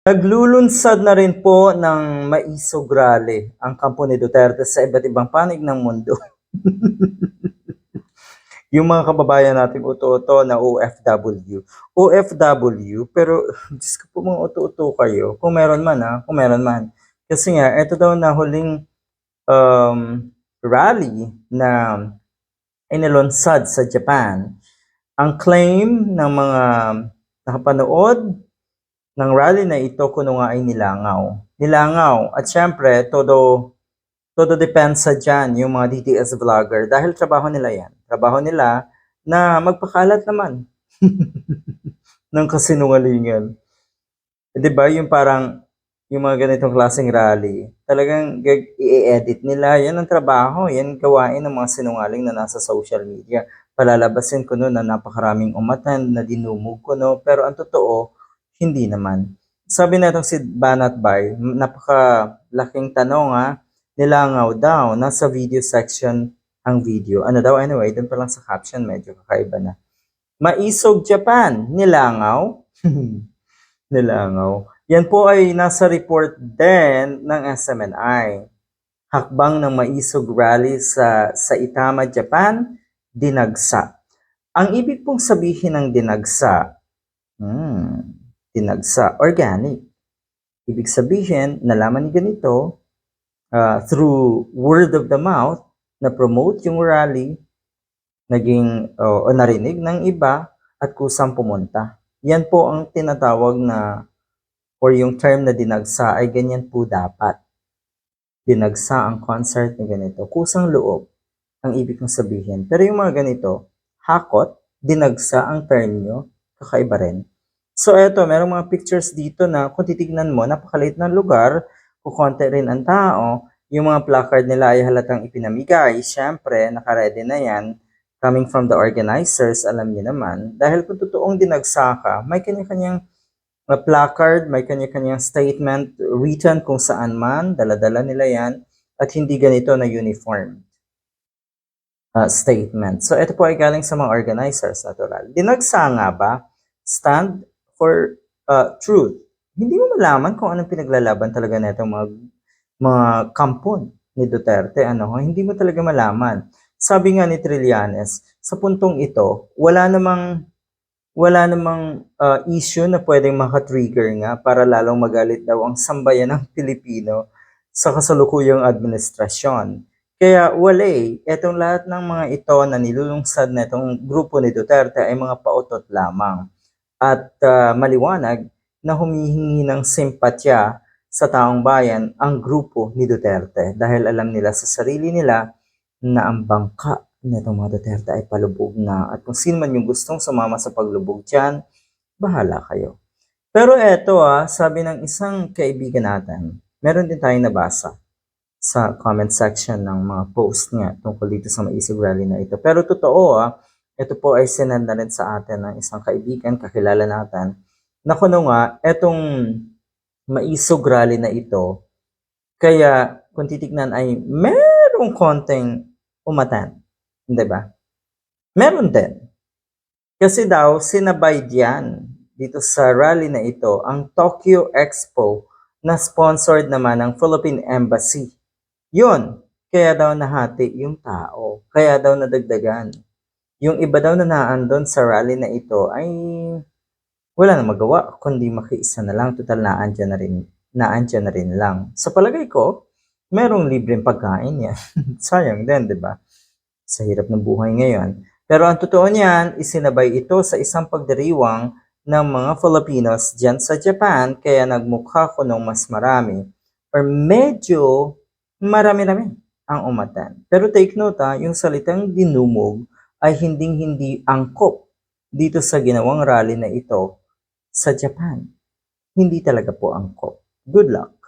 Naglulunsad na rin po ng maisog rally ang kampo ni Duterte sa iba't ibang panig ng mundo. yung mga kababayan nating uto-uto na OFW. OFW, pero Diyos ko po mga uto-uto kayo. Kung meron man ha, kung meron man. Kasi nga, ito daw na huling um, rally na inilunsad sa Japan. Ang claim ng mga nakapanood ng rally na ito kuno nga ay nilangaw. Nilangaw. At syempre, todo todo depensa dyan yung mga DTS vlogger dahil trabaho nila yan. Trabaho nila na magpakalat naman ng kasinungalingan. Eh, Di ba yung parang yung mga ganitong klaseng rally, talagang i-edit nila. Yan ang trabaho, yan gawain ng mga sinungaling na nasa social media. Palalabasin ko no na napakaraming umatan, na dinumog ko no, pero ang totoo, hindi naman. Sabi na itong si Banat Bay, napakalaking tanong ha, nilangaw daw, nasa video section ang video. Ano daw, anyway, dun pa lang sa caption, medyo kakaiba na. Maisog Japan, nilangaw? nilangaw. Yan po ay nasa report din ng SMNI. Hakbang ng maisog rally sa Saitama, Japan, dinagsa. Ang ibig pong sabihin ng dinagsa, hmm, dinagsa, organic. Ibig sabihin, nalaman ni ganito, uh, through word of the mouth, na promote yung rally, naging, o o narinig ng iba, at kusang pumunta. Yan po ang tinatawag na, or yung term na dinagsa, ay ganyan po dapat. Dinagsa ang concert na ganito. Kusang loob, ang ibig kong sabihin. Pero yung mga ganito, hakot, dinagsa ang term nyo, kakaiba rin. So eto, merong mga pictures dito na kung titignan mo, napakaliit ng lugar, kukonti rin ang tao, yung mga placard nila ay halatang ipinamigay, syempre, nakaredy na yan, coming from the organizers, alam niyo naman, dahil kung totoong dinagsa ka, may kanya-kanyang uh, placard, may kanya-kanyang statement written kung saan man, dala-dala nila yan, at hindi ganito na uniform uh, statement. So ito po ay galing sa mga organizers, natural. Dinagsa nga ba? Stand for uh, truth. Hindi mo malaman kung anong pinaglalaban talaga nitong mga, mga kampon ni Duterte. Ano, hindi mo talaga malaman. Sabi nga ni Trillanes, sa puntong ito, wala namang wala namang uh, issue na pwedeng makatrigger nga para lalong magalit daw ang sambayan ng Pilipino sa kasalukuyang administrasyon. Kaya wala eh. Etong lahat ng mga ito na nilulungsad na itong grupo ni Duterte ay mga pautot lamang. At ah, maliwanag na humihingi ng simpatya sa taong bayan ang grupo ni Duterte dahil alam nila sa sarili nila na ang bangka nitong mga Duterte ay palubog na at kung sino man yung gustong sumama sa paglubog dyan, bahala kayo. Pero eto ah, sabi ng isang kaibigan natin, meron din tayong nabasa sa comment section ng mga post niya tungkol dito sa maisig rally na ito. Pero totoo ah, ito po ay sinend na rin sa atin ng isang kaibigan, kakilala natin, na kuno nga, etong maisog rally na ito, kaya kung titignan ay merong konting umatan. Hindi ba? Meron din. Kasi daw, sinabay diyan dito sa rally na ito, ang Tokyo Expo na sponsored naman ng Philippine Embassy. Yun, kaya daw nahati yung tao. Kaya daw nadagdagan. Yung iba daw na naandun sa rally na ito ay wala na magawa kundi makiisa na lang. Total naandyan na rin, naandyan na rin lang. Sa palagay ko, merong libreng pagkain yan. Sayang din, di ba? Sa hirap ng buhay ngayon. Pero ang totoo niyan, isinabay ito sa isang pagdiriwang ng mga Filipinos dyan sa Japan kaya nagmukha ko nung mas marami or medyo marami-rami ang umatan. Pero take note ha, yung salitang dinumog ay hinding-hindi angkop dito sa ginawang rally na ito sa Japan. Hindi talaga po angkop. Good luck.